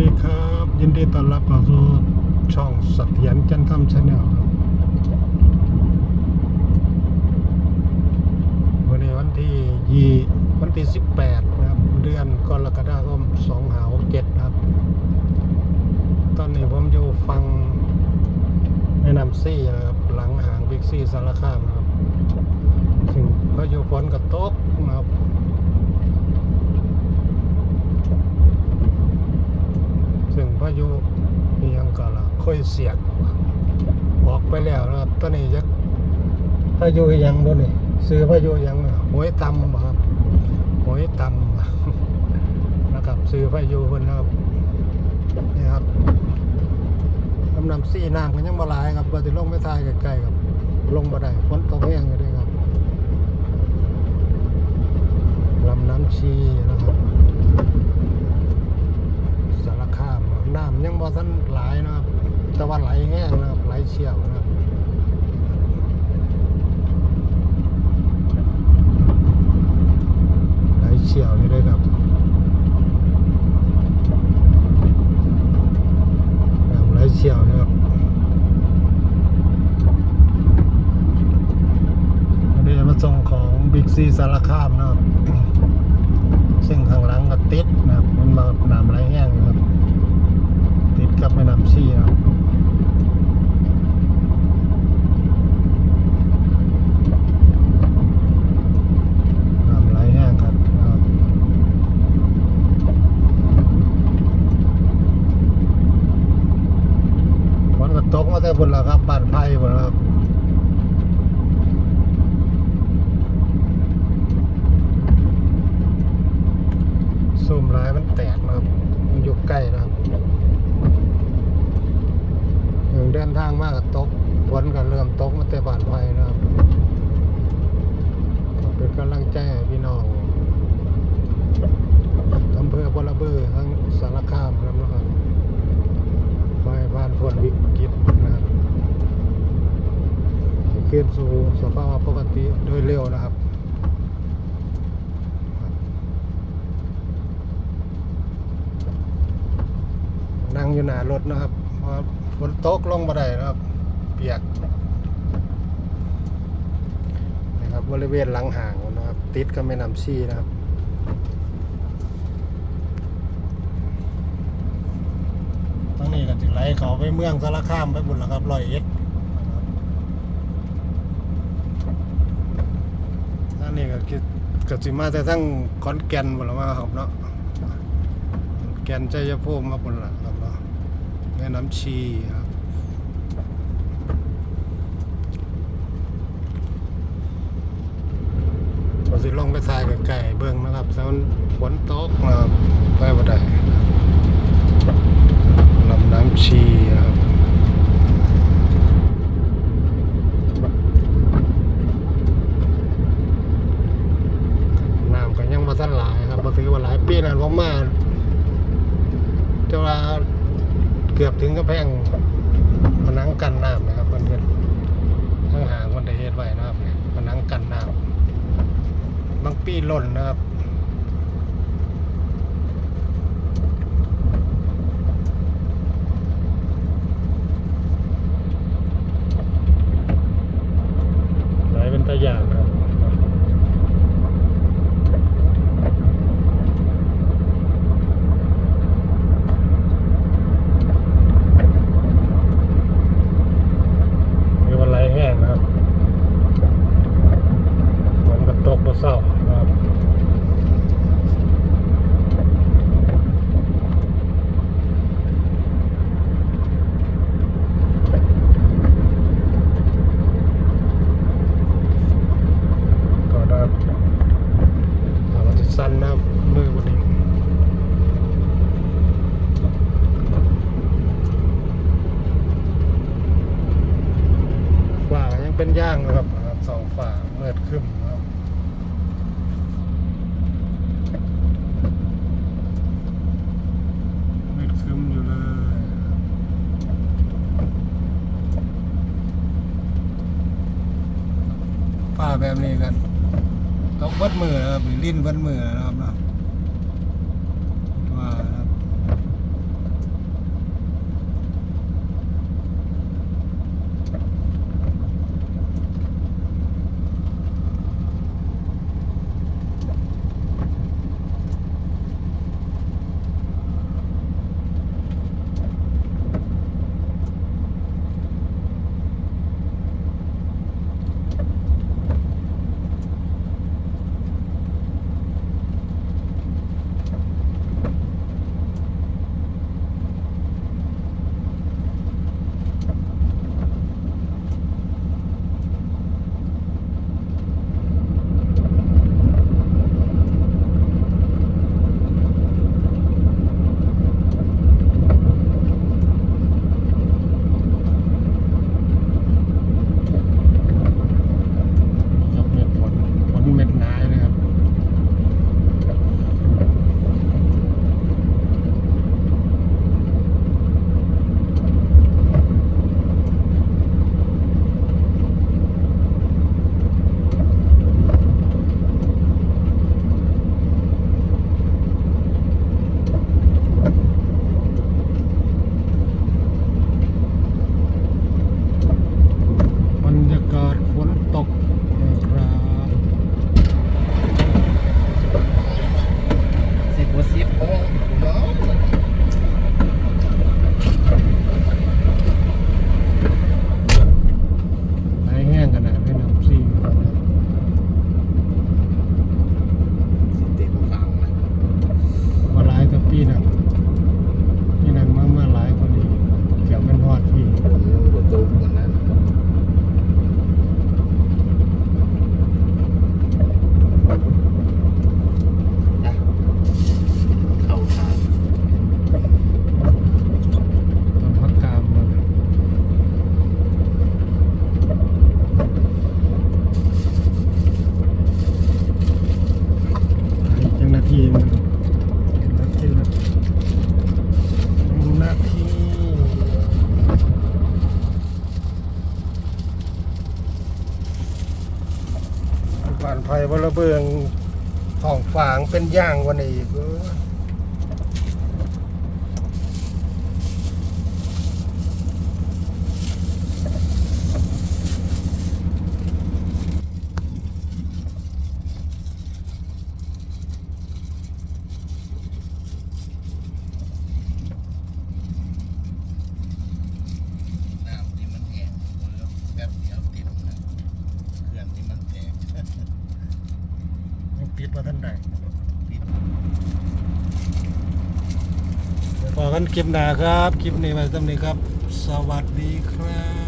ดีครับ ยินดีต้อนรับเข้าสู่ช่องสถียรจันทำชาแนลครับวันนี้วันที่ยี่วันที่สิบแปดนะครับ เดือนกรกฎาคมสองหาเจ็ดครับ ตอนนี้ผมอยู่ฟังแม่น้ำซี่นะครับ หลังหางบิ๊กซี่สารคามนะครับ ซึ่งพายุฝนก็ตกนะครับ พายุยังก็ละค่อยเสียกออกไปแล้วนะครับตอนนี้จะพายุยังบ่นี่ซื้อพายุยังหวยตำครับหวยตำนะครับซื้อพายุเพิ่นนะครับนี่ครับลำน้ำซี่น้ำก็ยังบ่หลายครับว่าสิลงไปทายใกลๆครับลงบ่ได้ฝนตกแห้งอยู่ด้วยครับลำน้ำชีนะครับ สารคาม น้ำยังบ่ทันหลายนะครับ แต่ว่าไหลแห้งนะครับไหลเชี่ยวนะครับไหลเชี่ยวอยู่ด้วยครับไหลเชี่ยวนะครับอันนี้มาส่งของบิ๊กซีสารคามนะครับ ซึ่งข้างหลังก็ติดนะครับมันมาน้ำไหลแห้งนะครับ ติดกับแม่น้ำชีนะครับน้ำไหลแห้งครับนะครับฝนก็ ตกมาแต่บนแล้วครับบ้านไผ่บนแล้วครับซูมร้ายมันแตกนะครับมันอยู่ใกล้นะครับอย่างเดินทางมากกับตกฝนก็เริ่มตกมาแต่บานไฟนะครับเป็นกำลังใจพี่น้องอำเภอบลเบือทั้งสารคามนะครับไฟผ่านพ้นวิกฤต ครับให้ขึ้นสู่สภาวะปกติโดยเร็วนะครับนั่งอยู่หน้ารถนะครับเพราะฝนตกลงมาได้นะครับ เปียกนะครับบริเวณหลังห่างนะครับ ติดกับแม่น้ำชีนะครับทั้งนี้ก็จะไหลเขาไปเมืองสารคามไปบุญแล้วครับร้อยเอ็ดนะครับทั้ง นี้ก็คิดก็สิมาแต่ทั้งขอนแก่นบุญแล้วมาครับเนาะแก่นใจยภูมิมาบนหลังครับเนาะแม่น้ำชีครับพอสิลงไปทายกับไก่เบิ้งนะครับแต่มันฝนตกนะครับไปบ่ได้นะครับลำน้ำชีครับน้ำก็ยังมาทันหลายครับมาถือว่าหลายปีแล้วผมมา จะว่า เกือบถึงกระแพงผนังกันน้ำนะครับเพื่อนๆข้างหางมันได้เฮ็ดไว้นะครับเนี่ยผนังกันน้ำบางปีหล่นนะครับ ไหลเป็นตะยางนะครับ นี่วันไหลแห้งนะครับฝนก็ตกมาเศร้านะครับก็ได้อาวันที่สั้นนะครับมือวันนี้ ฝ่ายัง เป็นย่างนะครับสองฝ่าเมืดขึ้นครับเมืดขึ้นอยู่เลยฝ่าแบบนี้กันต้องเบิดมือนะครับหรือลิ้นเบิดมือนะครับนะ ผ่านภัยวระเบิงของฝางเป็นย่างวันนี้ ว่าท่านใดพอกันคลิปหน้าครับ คลิปนี้ไว้สำนี้ครับ สวัสดีครับ